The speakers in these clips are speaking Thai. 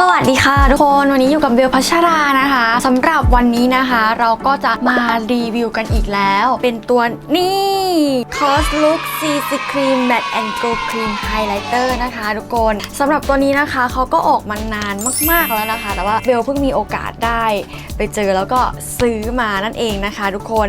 สวัสดีค่ะทุกคนวันนี้อยู่กับเบลพัชรานะคะสำหรับวันนี้นะคะ เราก็จะมารีวิวกันอีกแล้ว เป็นตัวนี่ Cos Look CC Cream Matte and Glow Cream Highlighter นะคะทุกคนสำหรับตัวนี้นะคะเขาก็ออกมานานมาก ๆ แล้วนะคะ แต่ว่าเบลเพิ่งมีโอกาสได้ ไปเจอแล้วก็ซื้อมานั่นเองนะคะ ทุกคน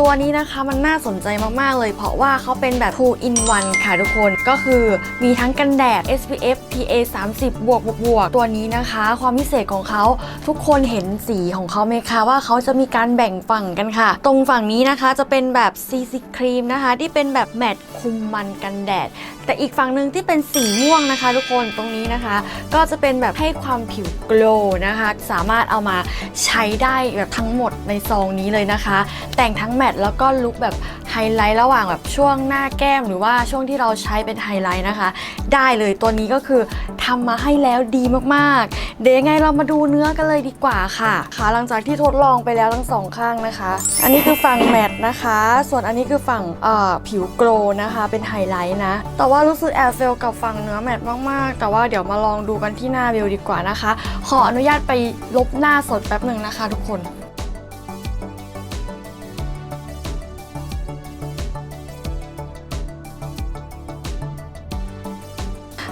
ตัวนี้นะคะมันน่าสนใจมาก ๆ เลย เพราะว่าเขาเป็นแบบ2 in 1ค่ะทุกคนก็คือมีทั้งกันแดด SPF PA 30 บวกบวกบวกตัวนี้นะคะ ความพิเศษของเขาทุกคนเห็นสีของเขาไหมคะว่าเขาจะมีการแบ่งฝั่งกันค่ะ ตรงฝั่งนี้นะคะจะเป็นแบบ CC ครีมนะคะ ที่เป็นแบบแมตต์คุมมันกันแดด แต่อีกฝั่งหนึ่งที่เป็นสีม่วงนะคะ ทุกคนตรงนี้นะคะ ก็จะเป็นแบบให้ความผิวโกล์นะคะ สามารถเอามาใช้ได้แบบทั้งหมดในซองนี้เลยนะคะ แต่งทั้งแมตต์แล้วก็ลุคแบบไฮไลท์ระหว่างแบบช่วงหน้าแก้มหรือว่าช่วงที่เราใช้เป็นไฮไลท์นะคะ ได้เลยตัวนี้ก็คือทำมาให้แล้วดีมากๆเดี๋ยวยังไงเรามาดูเนื้อกันเลยดีกว่าค่ะค่ะหลังจากที่ทดลองไปแล้วทั้งสองข้างนะคะ อันนี้คือฝั่งแมตนะคะ ส่วนอันนี้คือฝั่งผิวโกล์นะคะ เป็นไฮไลท์นะ แต่ว่ารู้สึกแอบเฟลกับฝั่งเนื้อแมตมากๆ แต่ว่าเดี๋ยวมาลองดูกันที่หน้าเบลดีกว่านะคะ ขออนุญาตไปลบหน้าสดแป๊บหนึ่งนะคะ ทุกคน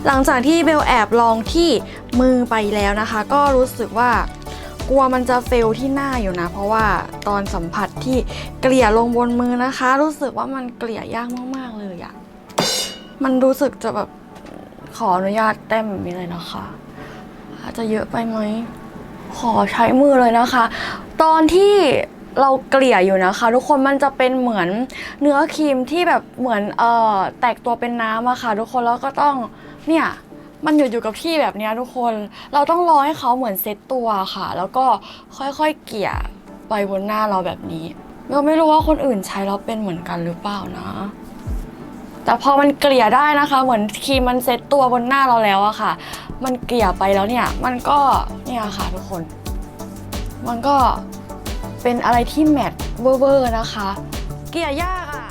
หลังจากที่เบลแอบลองที่ มือไปแล้วนะคะ ก็รู้สึกว่ากลัวมันจะเฟลที่หน้าอยู่นะ เพราะว่าตอนสัมผัสที่เกลี่ยลงบนมือนะคะ รู้สึกว่ามันเกลี่ยยากมากๆเลยอะมันรู้สึกจะแบบขออนุญาตแต้มแบบนี้เลยนะคะอาจจะเยอะไปไหมขอใช้มือเลยนะคะ ตอนที่เราเกลี่ยอยู่นะคะ ทุกคนมันจะเป็นเหมือนเนื้อครีมที่แบบเหมือนเอ่อแตกตัวเป็นน้ำอะค่ะ ทุกคนแล้วก็ต้องเนี่ย มันหยุดอยู่กับที่แบบเนี้ยทุกคน เราต้องรอให้เขาเหมือนเซ็ตตัวค่ะ แล้วก็ค่อยๆเกลี่ยไปบนหน้าเราแบบนี้เราไม่รู้ว่าคนอื่นใช้แล้วเป็นเหมือนกันหรือเปล่านะ แต่พอมันเกลี่ยได้นะคะ เหมือนครีมมันเซ็ตตัวบนหน้าเราแล้วอะค่ะ มันเกลี่ยไปแล้วเนี่ย มันก็เนี่ยค่ะทุกคน มันก็เป็นอะไรที่แมทเวอร์ๆนะคะ เกลี่ยยากอะ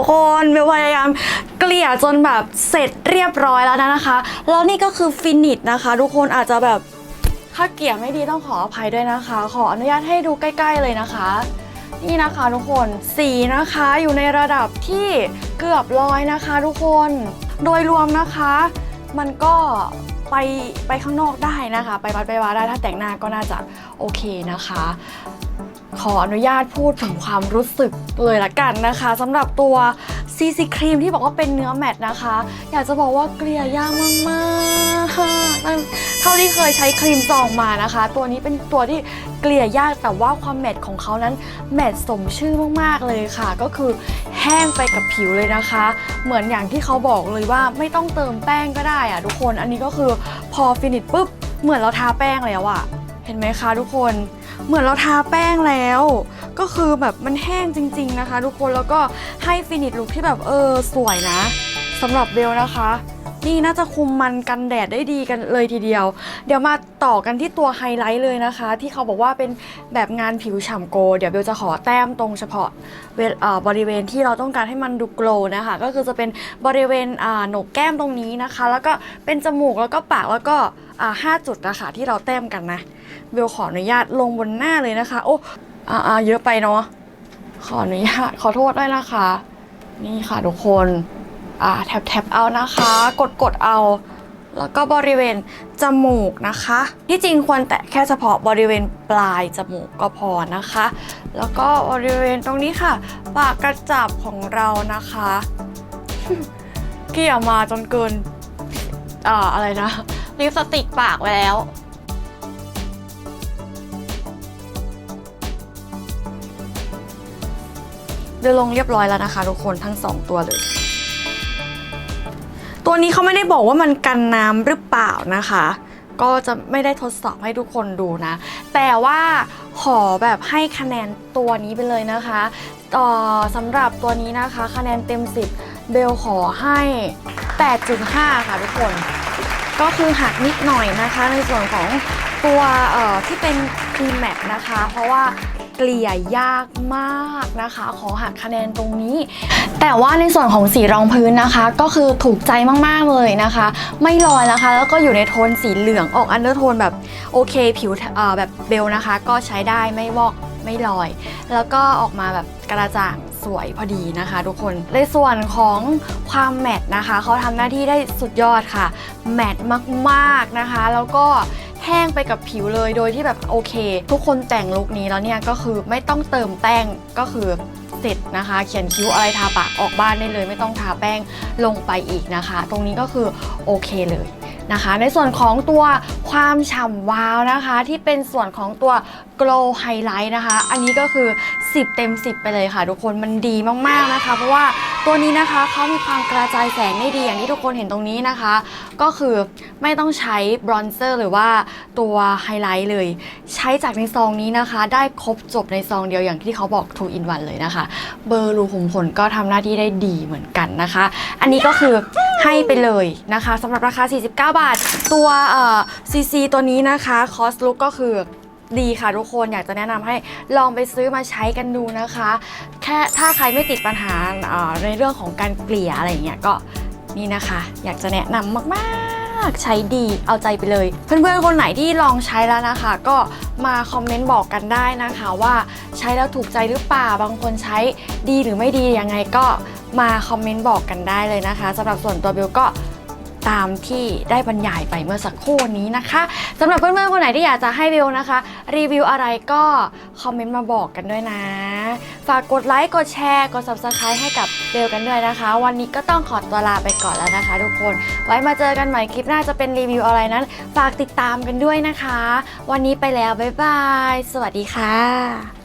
ทุกคนเบลพยายามเกลี่ยจนแบบเสร็จเรียบร้อยแล้วนะคะ แล้วนี่ก็คือฟินิชนะคะ ทุกคนอาจจะแบบถ้าเกลี่ยไม่ดีต้องขออภัยด้วยนะคะ ขออนุญาตให้ดูใกล้ ๆ เลยนะคะ นี่นะคะทุกคนสีนะคะอยู่ในระดับที่เกือบร้อยนะคะ ทุกคนโดยรวมนะคะ มันก็ไปไปข้างนอกได้นะคะ ไปวัดไปวาได้ถ้าแต่งหน้าก็น่าจะโอเคนะคะ ขออนุญาตพูดถึงความรู้สึกเลยละกันนะคะสำหรับตัว CC ครีมที่บอกว่าเป็นเนื้อแมตต์นะคะ อยากจะบอกว่าเกลี่ยยากมากๆเท่าที่เคยใช้ครีมซองมานะคะ ตัวนี้เป็นตัวที่เกลี่ยยากแต่ว่าความแมตต์ของเขานั้นแมตต์สมชื่อมากๆเลยค่ะ ก็คือแห้งไปกับผิวเลยนะคะ เหมือนอย่างที่เขาบอกเลยว่าไม่ต้องเติมแป้งก็ได้อะทุกคนอันนี้ก็คือพอฟินิชปุ๊บเหมือนเราทาแป้งแล้วอะเห็นไหมคะทุกคน เหมือนเราทาแป้งแล้ว ก็คือแบบมันแห้งจริง ๆนะคะ ทุกคนแล้วก็ให้ฟินิชลุคที่แบบเออสวยนะสำหรับเบลนะคะ นี่น่าจะคุมมันกันแดดได้ดีกันเลยทีเดียว เดี๋ยวมาต่อกันที่ตัวไฮไลท์เลยนะคะ ที่เขาบอกว่าเป็นแบบงานผิวฉ่ำโกลเดี๋ยวเบลจะขอแต้มตรงเฉพาะเอ่อบริเวณที่เราต้องการให้มันดูโกลนะคะ ก็คือจะเป็นบริเวณอ่าโหนกแก้มตรงนี้นะคะ แล้วก็เป็นจมูกแล้วก็ปากแล้วก็อ่าห้าจุดนะคะที่เราแต้มกันนะเบลขออนุญาตลงบนหน้าเลยนะคะ โอ้อ่าเยอะไปเนาะขออนุญาตขอโทษด้วยนะคะ นี่ค่ะทุกคน แท็บแท็บเอานะคะ กดกดเอา แล้วก็บริเวณจมูกนะคะ ที่จริงควรแตะแค่เฉพาะบริเวณปลายจมูกก็พอนะคะ แล้วก็บริเวณตรงนี้ค่ะ ปากกระจับของเรานะคะเกี่ยมาจนเกินอ่าอะไรนะลิปสติกปากไปแล้วเดินลงเรียบร้อยแล้วนะคะทุกคนทั้งสองตัวเลย ตัวนี้เขาไม่ได้บอกว่ามันกันน้ำหรือเปล่านะคะ ก็จะไม่ได้ทดสอบให้ทุกคนดูนะ แต่ว่าขอแบบให้คะแนนตัวนี้ไปเลยนะคะต่อสำหรับตัวนี้นะคะคะแนนเต็ม 10 เบลขอให้ 8.5 ค่ะทุกคน ก็คือหักนิดหน่อยนะคะในส่วนของตัวที่เป็นคีแมทนะคะ เพราะว่า กลี่ยยากมากนะคะ ขอหักคะแนนตรงนี้ แต่ว่าในส่วนของสีรองพื้นนะคะ ก็คือถูกใจมากๆเลยนะคะ ไม่ลอยนะคะ แล้วก็อยู่ในโทนสีเหลืองออกอันเดอร์โทนแบบโอเคผิวแบบเบลนะคะ ก็ใช้ได้ไม่วอกไม่ลอย แล้วก็ออกมาแบบกระจ่างสวยพอดีนะคะ ทุกคน ในส่วนของความแมตต์นะคะ เขาทำหน้าที่ได้สุดยอดค่ะ แมตต์มากๆนะคะ แล้วก็ แห้งไปกับผิวเลยโดยที่แบบโอเค ทุกคนแต่งลุคนี้แล้วเนี่ยก็คือไม่ต้องเติมแป้งก็คือเสร็จนะคะ เขียนคิ้วอะไรทาปากออกบ้านได้เลย ไม่ต้องทาแป้งลงไปอีกนะคะ ตรงนี้ก็คือโอเคเลยนะคะ ในส่วนของตัวความฉ่ำวาวนะคะ ที่เป็นส่วนของตัว glow highlight นะคะ อันนี้ก็คือ 10 เต็ม 10 ไปเลยค่ะ ทุกคนมันดีมากๆนะคะ เพราะว่าตัวนี้นะคะเขามีความกระจายแสงได้ดีอย่างที่ทุกคนเห็นตรงนี้นะคะ ก็คือไม่ต้องใช้บรอนเซอร์หรือว่าตัวไฮไลท์เลย ใช้จากในซองนี้นะคะ ได้ครบจบในซองเดียวอย่างที่เขาบอก2 in 1เลยนะคะ เบอร์รูขุมขนก็ทำหน้าที่ได้ดีเหมือนกันนะคะ อันนี้ก็คือให้ไปเลยนะคะสำหรับราคา 49 บาท ตัวเอ่อซีซีตัวนี้นะคะคอสลุกก็คือ ดีค่ะทุกคนอยากจะแนะนำให้ลองไปซื้อมาใช้กันดูนะคะ แค่ถ้าใครไม่ติดปัญหาในเรื่องของการเกลี่ยอะไรเงี้ยก็นี่นะคะ อยากจะแนะนำมากๆ ใช้ดีเอาใจไปเลย เพื่อนๆคนไหนที่ลองใช้แล้วนะคะ ก็มาคอมเมนต์บอกกันได้นะคะ ว่าใช้แล้วถูกใจหรือเปล่าบางคนใช้ดีหรือไม่ดียังไงก็มาคอมเมนต์บอกกันได้เลยนะคะสำหรับส่วนตัวเบลก็ ตามที่ได้บรรยายไปเมื่อสักครู่นี้นะคะสำหรับเพื่อนๆคนไหนที่อยากจะให้เบลนะคะ รีวิวอะไรก็คอมเมนต์มาบอกกันด้วยนะ ฝากกดไลค์กดแชร์กด subscribe ให้กับเบลกันด้วยนะคะ วันนี้ก็ต้องขอตัวลาไปก่อนแล้วนะคะ ทุกคน ไว้มาเจอกันใหม่คลิปหน้าจะเป็นรีวิวอะไรนั้น ฝากติดตามกันด้วยนะคะ วันนี้ไปแล้วบ๊ายบาย สวัสดีค่ะ